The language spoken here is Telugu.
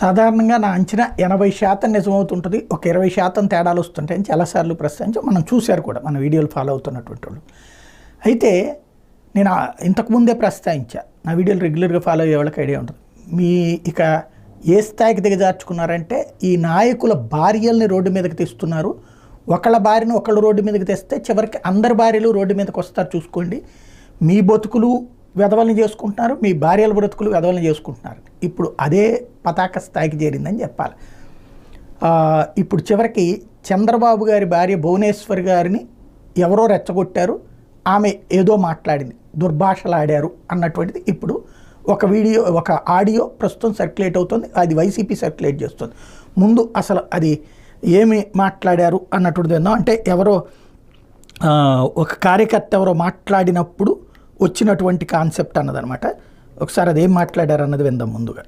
సాధారణంగా నా అంచనా ఎనభై శాతం నిజమవుతుంటుంది. ఒక ఇరవై శాతం తేడాలు వస్తుంటాయని చాలాసార్లు ప్రశ్నించి. మనం చూశారు కూడా మన వీడియోలు ఫాలో అవుతున్నటువంటి వాళ్ళు. అయితే నేను ఇంతకుముందే ప్రస్తావించా నా వీడియోలు రెగ్యులర్గా ఫాలో అయ్యే వాళ్ళకి ఐడియా ఉంటుంది. మీ ఇక ఏ స్థాయికి దిగజార్చుకున్నారంటే ఈ నాయకుల భార్యల్ని రోడ్డు మీదకి తెస్తున్నారు. ఒకళ్ళ భార్యను ఒకళ్ళు రోడ్డు మీదకి తెస్తే చివరికి అందరి భార్యలు రోడ్డు మీదకి వస్తారు చూసుకోండి. మీ బతుకులు వెధవల్ని చేసుకుంటున్నారు మీ భార్యల బ్రతుకులు వెధవల్ని చేసుకుంటున్నారు. ఇప్పుడు అదే పతాక స్థాయికి చేరిందని చెప్పాలి. ఇప్పుడు చివరికి చంద్రబాబు గారి భార్య భువనేశ్వర్ గారిని ఎవరో రెచ్చగొట్టారు ఆమె ఏదో మాట్లాడింది దుర్భాషలాడారు అన్నటువంటిది ఇప్పుడు ఒక వీడియో ఒక ఆడియో ప్రస్తుతం సర్క్యులేట్ అవుతుంది అది వైసీపీ సర్క్యులేట్ చేస్తుంది. ముందు అసలు అది ఏమి మాట్లాడారు అన్నటువంటిది ఏందో అంటే ఎవరో ఒక కార్యకర్త ఎవరో మాట్లాడినప్పుడు వచ్చినటువంటి కాన్సెప్ట్ అన్నదనమాట. ఒకసారి అదేం మాట్లాడారు అన్నది విందాం ముందుగా.